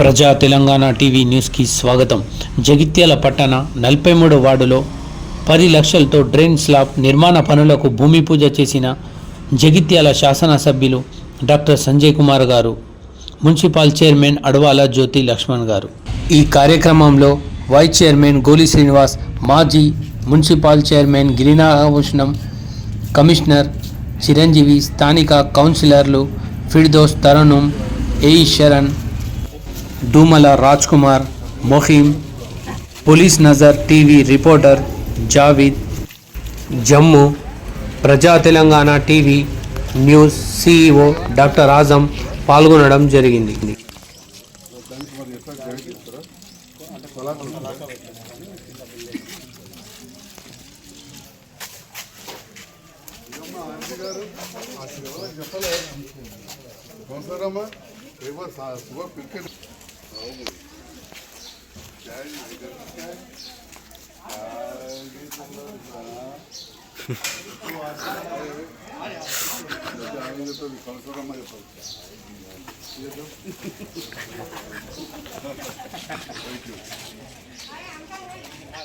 ప్రజా తెలంగాణ టీవీ న్యూస్కి స్వాగతం. జగిత్యాల పట్టణ నలభై మూడు వార్డులో పది లక్షలతో డ్రైన్ స్లాబ్ నిర్మాణ పనులకు భూమి పూజ చేసిన జగిత్యాల శాసనసభ్యులు డాక్టర్ సంజయ్ కుమార్ గారు మున్సిపల్ చైర్మన్ అడవాల జ్యోతి లక్ష్మణ్ గారు. ఈ కార్యక్రమంలో వైస్ చైర్మన్ గోలి శ్రీనివాస్ మాజీ municipal chairman Girinabhushanam commissioner Chiranjeevi స్థానిక కౌన్సిలర్లు Firdous Tarannum AE Sharan Dumala Raj Kumar Moheem police Nazar TV reporter Javeed Jammu Praja Telangana TV news CEO doctor Azam పాల్గొనడం జరిగింది. అవసరమా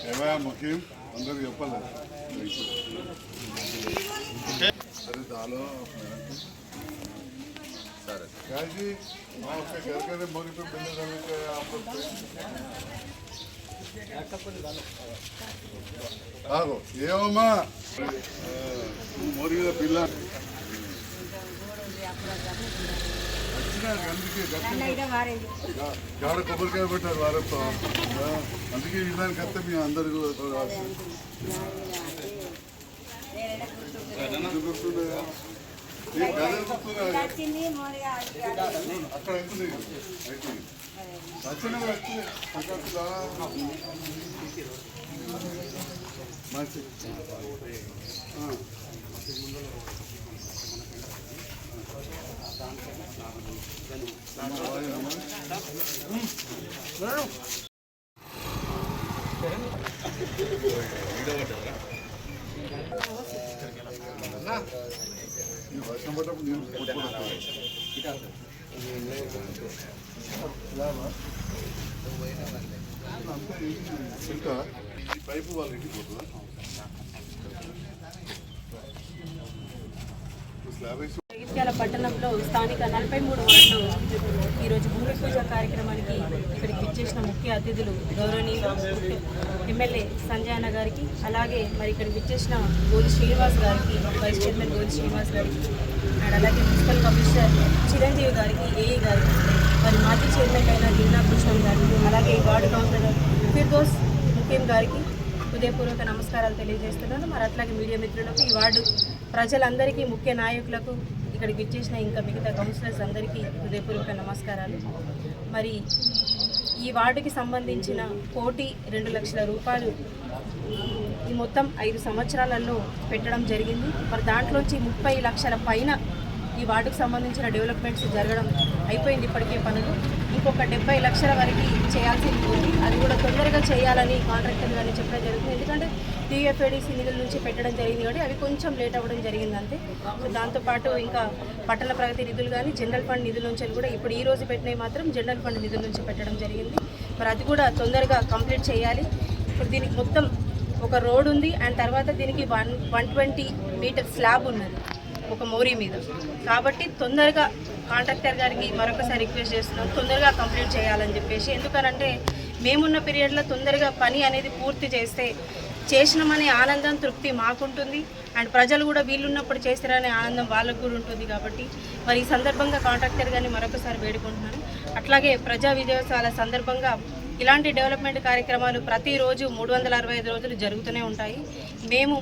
ఏమయ్యా ముఖ్యం అందరు చెప్పాలి సరే చాలు क्या जी वहाँ उसके घर के मोरी पे बिल्ले जमीन के आप लोग ఆగో ఏమమ్మా మోరీ పిల్ల వచ్చినారు అందుకే గాడ కొబ్బరికాయ పెట్టారు వారంతో అందుకే విన్నానికి వస్తే మీ అందరికి గుర్తుండగా ఏ గదే గుర్తుండగా అక్కడ ఎంత వచ్చిన మంచి ఆ. వర్షం పడ్డప్పుడు అంతా ఇంకా ఈ పైపు జగిత్యాల పట్టణంలో స్థానిక నలభై మూడు వార్డులో. ఈరోజు భూమి పూజ కార్యక్రమానికి ముఖ్య అతిథులు గౌరవనీయులు ఎమ్మెల్యే సంజయ్ అన్న గారికి అలాగే మరి ఇక్కడ విచ్చేసిన గోలి శ్రీనివాస్ గారికి వైస్ చైర్మన్ గోలి శ్రీనివాస్ గారికి అండ్ అలాగే మున్సిపల్ కమిషనర్ చిరంజీవి గారికి ఏఈ గారికి మరి మాజీ చైర్మన్ అయిన గిరినా కృష్ణం గారికి అలాగే వార్డు కౌన్సిలర్ ఫిర్దోస్ ముఖ్యం గారికి హృదయపూర్వక నమస్కారాలు తెలియజేస్తున్నాను. మరి అట్లాగే మీడియా మిత్రులకు ఈ వార్డు ప్రజలందరికీ ముఖ్య నాయకులకు ఇక్కడికి ఇచ్చేసిన ఇంకా మిగతా కౌన్సిలర్స్ అందరికీ హృదయపూర్వక నమస్కారాలు. మరి ఈ వార్డుకి సంబంధించిన కోటి రెండు లక్షల రూపాయలు ఈ మొత్తం ఐదు సంవత్సరాలలో పెట్టడం జరిగింది. మరి దాంట్లోంచి ముప్పై లక్షల పైన ఈ వార్డుకు సంబంధించిన డెవలప్మెంట్స్ జరగడం అయిపోయింది ఇప్పటికే పనులు. ఇంకొక డెబ్బై లక్షల వరకు చేయాల్సింది ఉంది. అది కూడా తొందరగా చేయాలని కాంట్రాక్టర్ గారిని చెప్పడం జరుగుతుంది. ఎందుకంటే టీఎఫ్ఏడిసి నిధుల నుంచి పెట్టడం జరిగింది కాబట్టి అవి కొంచెం లేట్ అవ్వడం జరిగింది అంతే. సో దాంతోపాటు ఇంకా పట్టణ ప్రగతి నిధులు కానీ జనరల్ ఫండ్ నిధుల నుంచి కూడా ఇప్పుడు ఈ రోజు పెట్టినవి మాత్రం జనరల్ ఫండ్ నిధుల నుంచి పెట్టడం జరిగింది. మరి అది కూడా తొందరగా కంప్లీట్ చేయాలి. ఇప్పుడు దీనికి మొత్తం ఒక రోడ్ ఉంది. అండ్ తర్వాత దీనికి one one twenty metre slab ఉన్నది. ఒక మోరీ మీద. కాబట్టి తొందరగా కాంట్రాక్టర్ గారికి మరొకసారి రిక్వెస్ట్ చేస్తున్నాం. తొందరగా కంప్లీట్ చేయాలని చెప్పేసి. ఎందుకనంటే మేమున్న పీరియడ్లో తొందరగా పని అనేది పూర్తి చేస్తే చేసినామనే ఆనందం తృప్తి మాకుంటుంది. అండ్ ప్రజలు కూడా వీళ్ళున్నప్పుడు చేస్తారనే ఆనందం వాళ్ళకు కూడా ఉంటుంది కాబట్టి మరి ఈ సందర్భంగా కాంట్రాక్టర్ గారిని మరొకసారి వేడుకుంటున్నాను. అట్లాగే ప్రజా విజయోత్సవాల సందర్భంగా ఇలాంటి డెవలప్మెంట్ కార్యక్రమాలు ప్రతిరోజు మూడు వందల అరవై ఐదు రోజులు జరుగుతూనే ఉంటాయి. మేము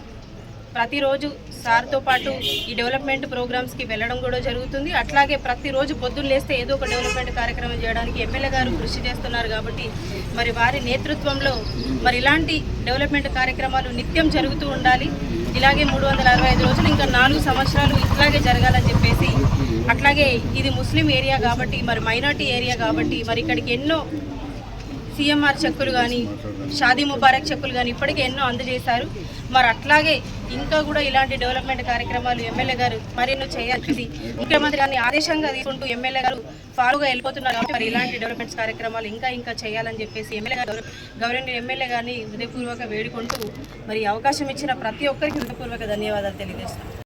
ప్రతిరోజు సార్తో పాటు ఈ డెవలప్మెంట్ ప్రోగ్రామ్స్కి వెళ్ళడం కూడా జరుగుతుంది. అట్లాగే ప్రతిరోజు పొద్దున్న లేస్తే ఏదో ఒక డెవలప్మెంట్ కార్యక్రమం చేయడానికి ఎమ్మెల్యే గారు కృషి చేస్తున్నారు కాబట్టి మరి వారి నేతృత్వంలో మరి ఇలాంటి డెవలప్మెంట్ కార్యక్రమాలు నిత్యం జరుగుతూ ఉండాలి. ఇలాగే మూడు వందల అరవై ఐదు రోజులు ఇంకా నాలుగు సంవత్సరాలు ఇట్లాగే జరగాలని చెప్పేసి అట్లాగే ఇది ముస్లిం ఏరియా కాబట్టి మరి మైనార్టీ ఏరియా కాబట్టి మరి ఇక్కడికి ఎన్నో సీఎంఆర్ చెక్కులు కానీ షాదీ ముబారక్ చెక్కులు కానీ ఇప్పటికే ఎన్నో అందజేశారు. మరి అట్లాగే ఇంకా కూడా ఇలాంటి డెవలప్మెంట్ కార్యక్రమాలు ఎమ్మెల్యే గారు మరెన్నో చేయాల్సింది ముఖ్యమంత్రి గారిని ఆదేశంగా తీసుకుంటూ ఎమ్మెల్యే గారు ఫాలోగా వెళ్ళిపోతున్నారు కాబట్టి మరి ఇలాంటి డెవలప్మెంట్స్ కార్యక్రమాలు ఇంకా ఇంకా చేయాలని చెప్పేసి ఎమ్మెల్యే గారు గవర్నమెంట్ ఎమ్మెల్యే గారిని హృదయపూర్వక వేడుకుంటూ మరి అవకాశం ఇచ్చిన ప్రతి ఒక్కరికి హృదయపూర్వక ధన్యవాదాలు తెలియజేస్తున్నాను.